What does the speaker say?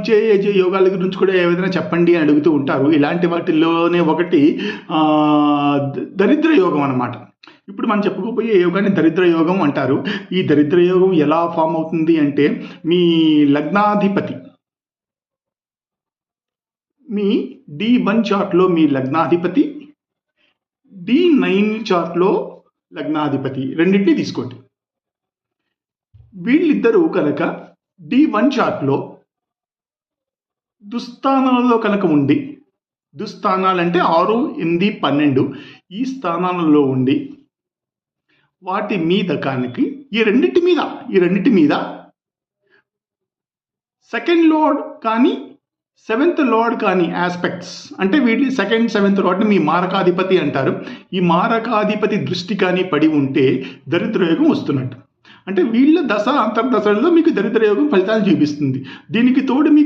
వచ్చే యోగాల గురించి కూడా ఏదైనా చెప్పండి అని అడుగుతూ ఉంటారు. ఇలాంటి వాటిల్లోనే ఒకటి దరిద్ర యోగం అన్నమాట. ఇప్పుడు మనం చెప్పుకోపోయే యోగాన్ని దరిద్ర యోగం అంటారు. ఈ దరిద్ర యోగం ఎలా ఫామ్ అవుతుంది అంటే మీ లగ్నాధిపతి మీ డి వన్ చార్ట్లో మీ లగ్నాధిపతి డి నైన్ చార్ట్లో లగ్నాధిపతి. రెండింటినీ తీసుకోండి. వీళ్ళిద్దరూ కనుక డి వన్ చార్ట్లో దుస్థానాలలో కనుక ఉండి దుస్థానాలంటే ఆరు ఎనిమిది పన్నెండు ఈ స్థానాలలో ఉండి వాటి మీద కానికి ఈ రెండింటి మీద ఈ రెండింటి మీద సెకండ్ లోడ్ కానీ సెవెంత్ లార్డ్ కానీ ఆస్పెక్ట్స్ అంటే వీటి సెకండ్ సెవెంత్ లార్డ్ని మీ మారకాధిపతి అంటారు. ఈ మారకాధిపతి దృష్టి కానీ పడి ఉంటే దరిద్రయోగం వస్తున్నట్టు. అంటే వీళ్ళ దశ అంతర్దశలలో మీకు దరిద్రయోగం ఫలితాలు చూపిస్తుంది. దీనికి తోడు మీకు